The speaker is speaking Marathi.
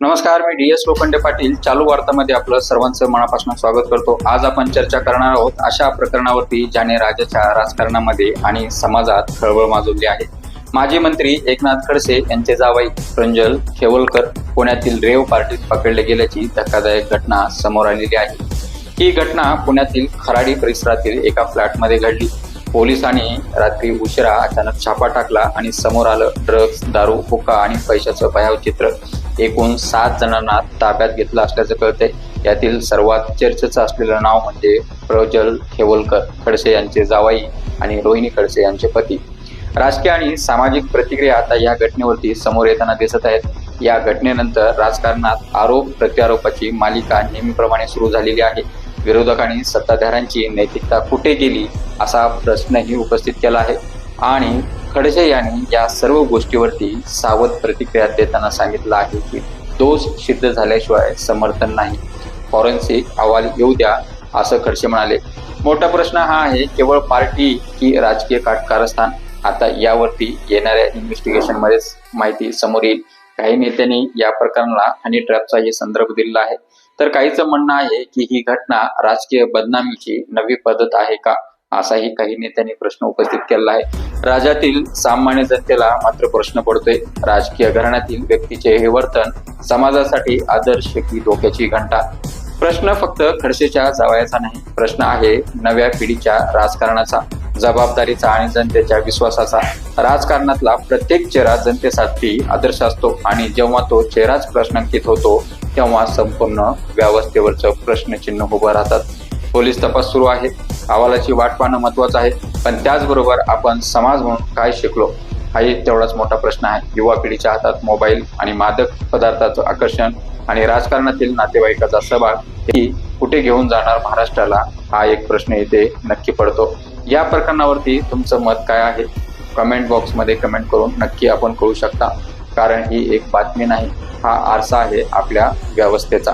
नमस्कार मी डी एस लोखंडे पाटील. चालू वार्तामध्ये आपलं सर्वांचं मनापासून स्वागत करतो. आज आपण चर्चा करणार आहोत अशा प्रकरणावरती ज्याने राज्याच्या राजकारणामध्ये आणि समाजात खळबळ माजवली आहे. माजी मंत्री एकनाथ खडसे यांचे जावई प्रंजल खेवलकर पुण्यातील रेव पार्टीत पकडले गेल्याची धक्कादायक घटना समोर आलेली आहे. ही घटना पुण्यातील खराडी परिसरातील एका फ्लॅटमध्ये घडली. पोलिसांनी रात्री उशिरा अचानक छापा टाकला आणि समोर आलं ड्रग्ज दारू हुक्का आणि पैशाचं भयाव चित्र. एकूण सात जणांना ताब्यात घेतलं असल्याचं कळते यातील सर्वात चर्चेचं असलेलं नाव म्हणजे प्रज्वल खेवलकर खडसे यांचे जावाई आणि रोहिणी खडसे यांचे पती. राजकीय आणि सामाजिक प्रतिक्रिया आता या घटनेवरती समोर येताना दिसत आहेत. या घटनेनंतर राजकारणात आरोप प्रत्यारोपाची मालिका नेहमीप्रमाणे सुरू झालेली आहे. विरोधकांनी सत्ताधाऱ्यांची नैतिकता कुठे गेली असा प्रश्नही उपस्थित केला आहे. आणि खडसे यांनी या सर्व गोष्टीवरती सावध प्रतिक्रिया देताना सांगितलं आहे की दोष सिद्ध झाल्याशिवाय समर्थन नाही. फॉरेन्सिक अहवाल येऊ द्या असं खडसे म्हणाले. मोठा प्रश्न हा आहे केवळ पार्टी की राजकीय काटकारस्थान आता यावरती येणाऱ्या इन्व्हेस्टिगेशन मध्येच माहिती समोर येईल. काही नेत्यांनी या प्रकरणाला हनी ट्रॅपचाही संदर्भ दिलेला आहे. तर काहीचं म्हणणं आहे की ही घटना राजकीय बदनामीची नवी पद्धत आहे का? असाही काही नेत्यांनी प्रश्न उपस्थित केला आहे. राज्यातील सामान्य जनतेला मात्र प्रश्न पडतोय. राजकीय घराण्यातील व्यक्तीचे हे वर्तन समाजासाठी आदर्श की धोक्याची घंटा? प्रश्न फक्त खडसेच्या जावयाचा नाही प्रश्न आहे नव्या पिढीच्या राजकारणाचा जबाबदारीचा आणि जनतेच्या विश्वासाचा. राजकारणातला प्रत्येक चेहरा जनतेसाठी आदर्श असतो आणि जेव्हा तो चेहराच प्रश्नांकित होतो तेव्हा संपूर्ण व्यवस्थेवरचं प्रश्नचिन्ह उभं राहतात. पोलीस तपास सुरू आहे. अहवालाची वाट पाहणं महत्वाचं आहे. पण त्याचबरोबर आपण समाज म्हणून काय शिकलो हाही तेवढाच मोठा प्रश्न आहे. युवा पिढीच्या हातात मोबाईल आणि मादक पदार्थाचं आकर्षण आणि राजकारणातील नातेवाईकाचा सहभाग ही कुठे घेऊन जाणार महाराष्ट्राला हा एक प्रश्न इथे नक्की पडतो. या प्रकरणावरती तुमचं मत काय आहे? कमेंट बॉक्समध्ये कमेंट करून नक्की आपण कळू शकता. कारण ही एक बातमी नाही हा आरसा आहे आपल्या व्यवस्थेचा.